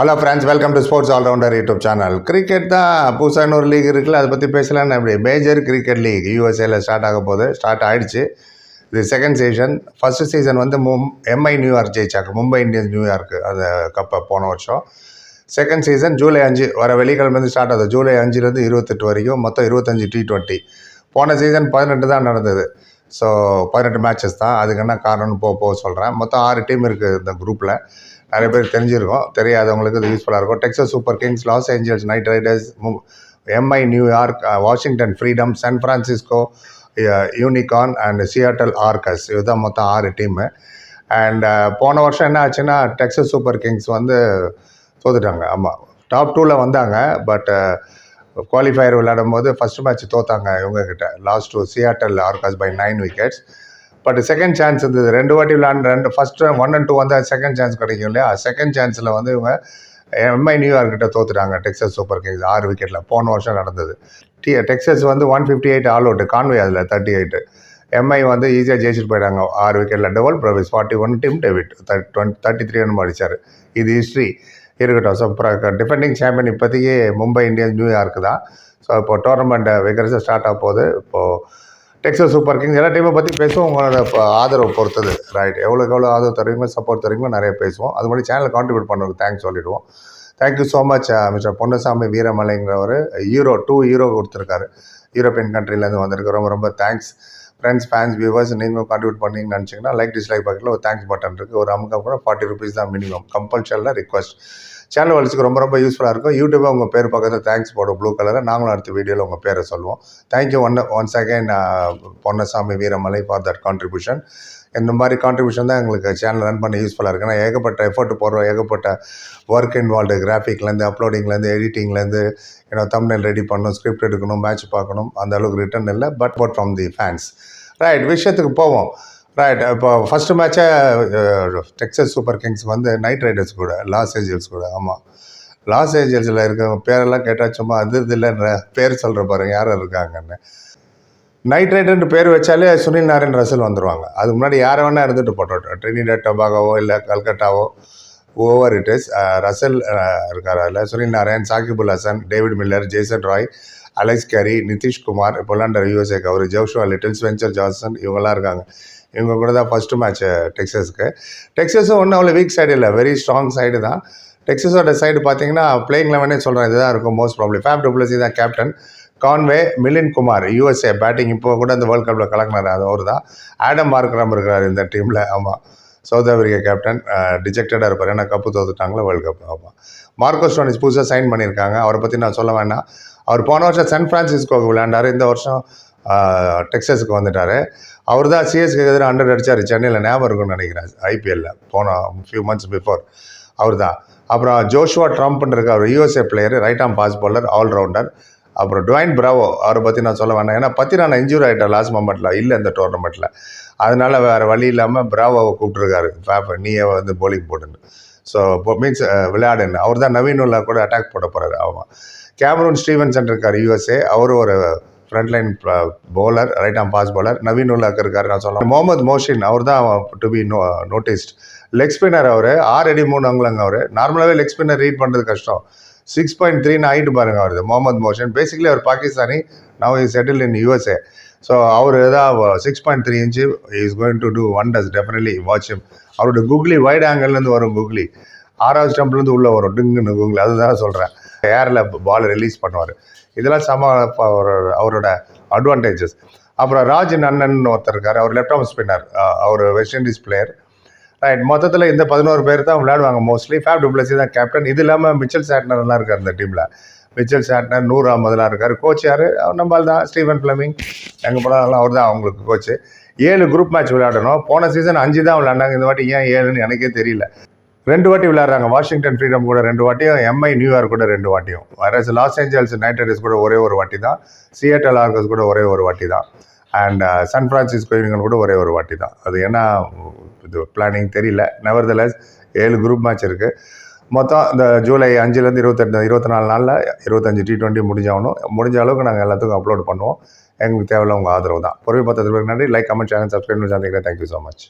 Hello friends welcome to sports allrounder YouTube channel cricket தான் புதுசான ஒரு லீக் இருக்குல்ல அதை பற்றி பேசலான்னு அப்படி மேஜர் கிரிக்கெட் லீக் யூஎஸ்ஏல ஸ்டார்ட் ஆக போது ஸ்டார்ட் ஆயிடுச்சு. இது செகண்ட் சீசன் ஃபர்ஸ்ட் சீசன் வந்து மும் எம்ஐ நியூயார்க் ஜெயிச்சாங்க. மும்பை இந்தியன்ஸ் நியூயார்க் அந்த கப்பை போன வருஷம். செகண்ட் சீசன் ஜூலை அஞ்சு வர வெள்ளிக்கிழமை ஸ்டார்ட் ஆகுது. ஜூலை அஞ்சுலேருந்து இருபத்தெட்டு வரைக்கும் மொத்தம் இருபத்தஞ்சி டி டுவெண்ட்டி போன சீசன் பதினெட்டு தான் நடந்தது. ஸோ பதினெட்டு மேட்சஸ் தான். அதுக்கு என்ன காரணம்னு போக போக சொல்கிறேன் மொத்தம் ஆறு டீம் இருக்குது இந்த குரூப்பில் நிறைய பேர் தெரிஞ்சிருக்கும். தெரியாதவங்களுக்கு இது யூஸ்ஃபுல்லாக இருக்கும். Texas super Kings Los Angeles knight riders MI New York Washington freedom San Francisco unicorns and Seattle orcas இதுதான் மொத்தம் ஆறு டீமு அண்ட் uh, போன வருஷம் என்ன ஆச்சுன்னா டெக்ஸஸ் சூப்பர் கிங்ஸ் வந்து தோத்துட்டாங்க. ஆமாம் டாப் டூவில் வந்தாங்க. பட் குவாலிஃபயர் விளையாடும் போது ஃபஸ்ட் மேட்ச் தோத்தாங்க இவங்கக்கிட்ட lost to Seattle Orcas by nine wickets but second chance இருந்தது. ரெண்டு வாட்டி விளையாண்டு ரெண்டு ஃபஸ்ட் ஒன் அண்ட் டூ வந்து செகண்ட் சான்ஸ் கிடைக்கும் இல்லையா? செகண்ட் சான்ஸில் வந்து இவங்க எம்ஐ நியூயார்க்கிட்ட தோத்துட்டாங்க டெக்ஸஸ் சூப்பர் கிங்ஸ் ஆறு விக்கெட்டில் போன வருஷம் நடந்தது. டி டெக்ஸஸ் வந்து one fifty eight all out Conway அதில் தேர்ட்டி எயிட்டு எம்ஐ வந்து ஈஸியாக ஜெயிச்சுட்டு போயிட்டாங்க ஆறு விக்கெட்டில் Dewald Brevis forty one Tim David thirty three run அடிச்சார் இது ஹிஸ்ட்ரி இருக்கட்டும். ஸோ அப்புறம் டிஃபெண்டிங் சாம்பியன் இப்போதைக்கு மும்பை இந்தியன்ஸ் நியூயார்க்கு தான். ஸோ இப்போ டோர்னமெண்ட்டை வெகரஸாக ஸ்டார்ட் ஆக போகுது. இப்போது டெக்ஸஸ் சூப்பர் கிங்ஸ் எல்லா டீமை பற்றி பேசுவோம். உங்களோட இப்போ ஆதரவு பொறுத்தது. ரைட் எவ்வளோக்கு எவ்வளோ ஆதரவு தருவீங்களோ சப்போர்ட் தருவீங்களோ நிறைய பேசுவோம். அது மாதிரி சேனல் கான்ட்ரிபியூட் பண்ணுறதுக்கு தேங்க்ஸ் சொல்லிடுவோம். Thank you so much mister Ponnasamy வீரமலைங்கிறவர். Hero to hero கொடுத்துருக்காரு. யூரோப்பியன் கண்ட்ரிலேருந்து வந்திருக்கு. ரொம்ப ரொம்ப தேங்க்ஸ் ஃப்ரெண்ட்ஸ் ஃபேன்ஸ் வியூவர்ஸ் நீங்களும் கான்ட்ரிபியூட் பண்ணீங்கன்னு நினச்சிங்கன்னா லைக் டிஸ்லைக் பக்கத்தில் ஒரு தேங்க்ஸ் பட்டன் இருக்குது ஒரு அமுகம் கூட ஃபார்ட்டி ருபீஸ் தான் மினிமம் கம்பல்சரில் ரிக்வஸ்ட் சேனல் வளர்ச்சிக்கு ரொம்ப ரொம்ப யூஸ்ஃபுல்லாக இருக்கும். யூடியூப்பில் உங்கள் பேர் பக்கத்தில் தேங்க்ஸ் போடும் ப்ளூ கலரில் நாங்களும் அடுத்த வீடியோவில் உங்கள் பேரை சொல்லுவோம் thank you one once again Ponnasamy Veeramalai for that contribution இந்த மாதிரி கான்ட்ரிபியூஷன் தான் எங்களுக்கு சேனல் ரன் பண்ண யூஸ்ஃபுல்லாக இருக்குது ஏன்னா ஏகப்பட்ட எஃபர்ட் போடுறோம். ஏகப்பட்ட ஒர்க் இன்வால்வ்டு கிராஃபிக்லேருந்து அப்லோடிங்லேருந்து எடிட்டிங்லேருந்து ஏன்னா தமிழ் ரெடி பண்ணணும் ஸ்கிரிப்ட் எடுக்கணும் மேட்ச் பார்க்கணும். அந்த அளவுக்கு ரிட்டர்ன் இல்லை but but from the fans right விஷயத்துக்கு போவோம். ரைட் இப்போ ஃபஸ்ட்டு மேட்ச்சை டெக்ஸஸ் சூப்பர் கிங்ஸ் வந்து நைட் ரைடர்ஸ் கூட லாஸ் ஏஞ்சல்ஸ் கூட. ஆமாம் லாஸ் ஏஞ்சல்ஸில் இருக்க பேரெல்லாம் கேட்டால் சும்மா அது இல்லைன்ற பேர் சொல்கிற பாருங்க யார் இருக்காங்கன்னு. நைட் ரைடர்னு பேர் வச்சாலே சுனில் நாராயண் ரசல் வந்துடுவாங்க அதுக்கு முன்னாடி யாரை வேணால் இருந்துட்டு போட்டோம். ட்ரினிடட் டொபாகோவோ இல்லை கல்கட்டாவோ ஓவர் இட் இஸ் ரசல் இருக்கார் அதில். Sunil Narine Shakibul Hasan David Miller Jason Roy Alex Carey Nitishkumar பொலாண்டர் USA யூஎஸ்ஏக்கு ஜோஷுவா லிட்டில்ஸ் வெஞ்சர் ஜான்சன் இவங்கெல்லாம் இருக்காங்க. இவங்க கூட தான் ஃபஸ்ட்டு மேட்ச் டெக்ஸஸ்க்கு டெக்ஸஸும் ஒன்றும் அவ்வளோ வீக் சைடு இல்லை. வெரி ஸ்ட்ராங் சைடு தான். டெக்ஸஸோட சைடு பார்த்தீங்கன்னா பிளேயிங் லெவனே சொல்கிறேன் இதுதான் இருக்கும் மோஸ்ட் ப்ராப்ளம் ஃபேப் டபுள்சி தான் captain Conway Milind Kumar USA batting இப்போ கூட இந்த வேர்ல்ட் கப்பில் கலக்கினார். அது அவர் தான். ஆடம் மார்க்ரம் இருக்கிறார் இந்த டீமில் ஆமாம் சவுத் ஆஃப்ரிக்கா கேப்டன் டிஜெக்டடாக இருப்பார். ஏன்னா கப்பு தோத்துட்டாங்களோ வேர்ல்டு கப் ஆமாம் மார்க்கோ ஸ்டோனிஸ் புதுசாக சைன் பண்ணியிருக்காங்க. அவரை பற்றி நான் சொல்ல வேண்டாம். அவர் போன வருஷம் சான் ஃப்ரான்சிஸ்கோவுக்கு விளையாண்டார். இந்த வருஷம் டெக்ஸஸுக்கு வந்துட்டார். அவர் தான் சிஎஸ்கே எதிராக ஹண்ட்ரட் அடித்தார் சென்னையில் ஞாபகம் இருக்கும்னு நினைக்கிறேன் ஐபிஎல்லில் போன ஃபியூ மந்த்ஸ் பிஃபோர் அவர் தான் அப்புறம் ஜோஷுவா ட்ரம்ப்னு இருக்க அவர் USA player right arm fast bowler allrounder அப்புறம் டுவைன் பிராவோ அவரை பற்றி நான் சொல்ல வேண்டாம். ஏன்னா பற்றி நான் இன்ஜூரி ஆகிட்டேன் லாஸ்ட் மொமெண்ட்டில் இல்லை இந்த டோர்னமெண்ட்டில் அதனால் வேறு வழி இல்லாமல் பிராவோவை கூப்பிட்ருக்காரு நீயே வந்து போலிங் போட்டுன்னு. ஸோ இப்போ மீன்ஸ் விளையாடுன்னு. அவர் தான் நவீனுல்லா கூட அட்டாக் போட போகிறாரு ஆமாம் கேமரூன் ஸ்டீவன்சன் இருக்கார் யூஎஸ்ஏ அவரும் ஒரு front line bowler right arm fast bowler Naveen ul Haq இருக்கார் நான் சொல்லுவேன் முகமது மோஷின் அவர் தான் to be no noticed leg spinner அவர் ஆறு அடி மூணு அங்குலங்க அவர். நார்மலாகவே லெக் ஸ்பின்னர் ரீட் பண்ணுறது கஷ்டம். சிக்ஸ் பாயிண்ட் த்ரீன்னு ஹைட்டு பாருங்க அவரது Mohammad Mohsin basically our Pakistani now is settle in USA so அவர் ஏதாவது six point three inch is going to do wonders definitely watch him அவரோட குக்லி வைட் ஆங்கிள்லேருந்து வரும் குக்லி ஆறாவது ஸ்டம்ப்லேருந்து உள்ளே வரும் டிங்குன்னு குக்லி அதுதான் சொல்கிறேன் ஏரில் பால் ரிலீஸ் பண்ணுவார். இதெல்லாம் சம அவரோட அட்வான்டேஜஸ் அப்புறம் ராஜ் நன்னன் ஒருத்தர் இருக்கார். அவர் லெஃப்ட் ஆர்ம் ஸ்பின்னர் அவர் வெஸ்ட் இண்டீஸ் பிளேயர் ரைட் மொத்தத்தில் இந்த பதினோரு பேர் தான் விளையாடுவாங்க மோஸ்ட்லி ஃபேப் டுப்ளசி தான் கேப்டன் இது இல்லாமல் மிச்சல் சாட்னர்லாம் இருக்கார் இந்த டீமில் மிச்சல் சாட்னர் நூறு அஹமதுலாம் இருக்கார். கோச் யார்? நம்மால் தான் ஸ்டீவன் ஃபிளமிங் எங்கள் படம் அவர் தான் அவங்களுக்கு கோச்சு ஏழு குரூப் மேட்ச் விளையாடணும். போன சீசன் அஞ்சு தான் விளையாண்டாங்க. இந்த வாட்டி ஏன் ஏழுன்னு எனக்கே தெரியல. ரெண்டு வாட்டி விளையாடுறாங்க. வாஷிங்டன் ஃப்ரீடம் கூட ரெண்டு வாட்டியும் எம்ஐ நியூயார்க் கூட ரெண்டு வாட்டியும். வேற லாஸ் ஏஞ்சல்ஸ் நைட் ரைடர்ஸ் கூட ஒரே ஒரு வாட்டி தான். சியேட்டல் ஆர்கஸ் கூட ஒரே ஒரு வாட்டி தான். அண்ட் சான் ஃப்ரான்சிஸ்கோ இவங்க கூட ஒரே ஒரு வாட்டி தான். அது என்ன இது பிளானிங் தெரியல. நெவர்தலஸ் ஏழு குரூப் மேட்ச் இருக்குது மொத்தம் இந்த ஜூலை அஞ்சுலேருந்து இருபத்தெட்டு இருபத்தி நாலு நாளில் இருபத்தஞ்சு டி டுவெண்ட்டி முடிஞ்சாகணும். முடிஞ்ச அளவுக்கு நாங்கள் எல்லாத்துக்கும் அப்லோட் பண்ணுவோம். எங்களுக்கு தேவையில்ல உங்கள் ஆதரவு தான். பொறுமை பத்திரத்துக்கு நன்றி லைக் கமெண்ட் சேனல் சப்ஸ்கிரைப் பண்ணி சந்திக்கிறேன் தேங்க்யூ ஸோ மச்